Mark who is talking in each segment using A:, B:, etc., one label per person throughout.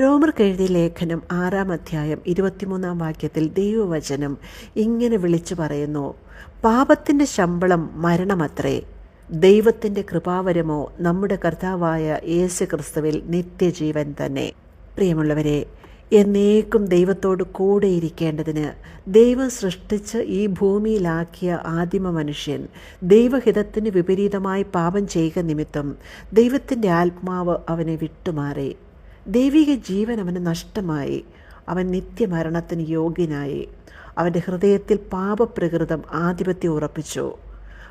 A: റോമർക്ക് എഴുതിയ ലേഖനം ആറാം അധ്യായം ഇരുപത്തിമൂന്നാം വാക്യത്തിൽ ദൈവവചനം ഇങ്ങനെ വിളിച്ചു പറയുന്നു പാപത്തിന്റെ ശമ്പളം മരണമത്രേ. ദൈവത്തിന്റെ കൃപാവരമോ നമ്മുടെ കർത്താവായ യേശു ക്രിസ്തുവിൽ നിത്യജീവൻ തന്നെ. പ്രിയമുള്ളവരെ എന്നേക്കും ദൈവത്തോട് കൂടെയിരിക്കേണ്ടതിന് ദൈവം സൃഷ്ടിച്ച് ഈ ഭൂമിയിലാക്കിയ ആദിമ മനുഷ്യൻ ദൈവഹിതത്തിന് വിപരീതമായി പാപം ചെയ്യുക നിമിത്തം ദൈവത്തിന്റെ ആത്മാവ് അവനെ വിട്ടുമാറി. ദൈവിക ജീവൻ അവന് നഷ്ടമായി. അവൻ നിത്യമരണത്തിന് യോഗ്യനായി. അവന്റെ ഹൃദയത്തിൽ പാപപ്രകൃതം ആധിപത്യം ഉറപ്പിച്ചു.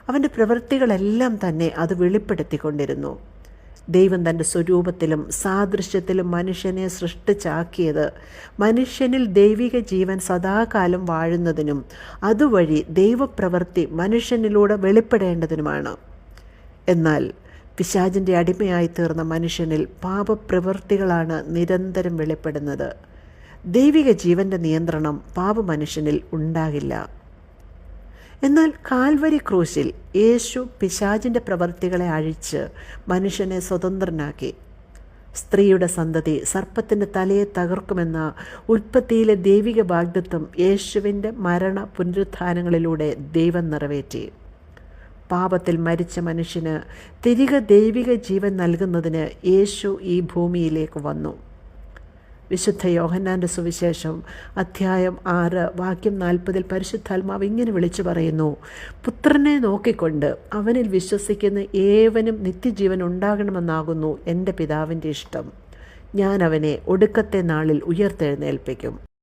A: അവന്റെ പ്രവൃത്തികളെല്ലാം തന്നെ അത് വെളിപ്പെടുത്തിക്കൊണ്ടിരുന്നു. ദൈവം തന്റെ സ്വരൂപത്തിലും സാദൃശ്യത്തിലും മനുഷ്യനെ സൃഷ്ടിച്ചാക്കിയത് മനുഷ്യനിൽ ദൈവിക ജീവൻ സദാകാലം വാഴുന്നതിനും അതുവഴി ദൈവപ്രവൃത്തി മനുഷ്യനിലൂടെ വെളിപ്പെടേണ്ടതിനുമാണ്. എന്നാൽ പിശാചിന്റെ അടിമയായി തീർന്ന മനുഷ്യനിൽ പാപപ്രവൃത്തികളാണ് നിരന്തരം വെളിപ്പെടുന്നത്. ദൈവിക ജീവന്റെ നിയന്ത്രണം പാപ മനുഷ്യനിൽ ഉണ്ടാകില്ല. എന്നാൽ കാൽവരി ക്രൂശിൽ യേശു പിശാചിന്റെ പ്രവൃത്തികളെ അഴിച്ച് മനുഷ്യനെ സ്വതന്ത്രനാക്കി. സ്ത്രീയുടെ സന്തതി സർപ്പത്തിന്റെ തലയെ തകർക്കുമെന്ന ഉൽപ്പത്തിയിലെ ദൈവിക വാഗ്ദത്വം യേശുവിന്റെ മരണ പുനരുത്ഥാനങ്ങളിലൂടെ ദൈവം നിറവേറ്റി. പാപത്തിൽ മരിച്ച മനുഷ്യന് തിരികെ ദൈവിക ജീവൻ നൽകുന്നതിന് യേശു ഈ ഭൂമിയിലേക്ക് വന്നു. വിശുദ്ധ യോഹന്നാന്റെ സുവിശേഷം അധ്യായം ആറ് വാക്യം നാൽപ്പതിൽ പരിശുദ്ധാത്മാവ് ഇങ്ങനെ വിളിച്ചു പറയുന്നു പുത്രനെ നോക്കിക്കൊണ്ട് അവനിൽ വിശ്വസിക്കുന്ന ഏവനും നിത്യജീവൻ ഉണ്ടാകണമെന്നാകുന്നു എന്റെ പിതാവിന്റെ ഇഷ്ടം. ഞാൻ അവനെ ഒടുക്കത്തെ നാളിൽ ഉയർത്തെഴുന്നേൽപ്പിക്കും.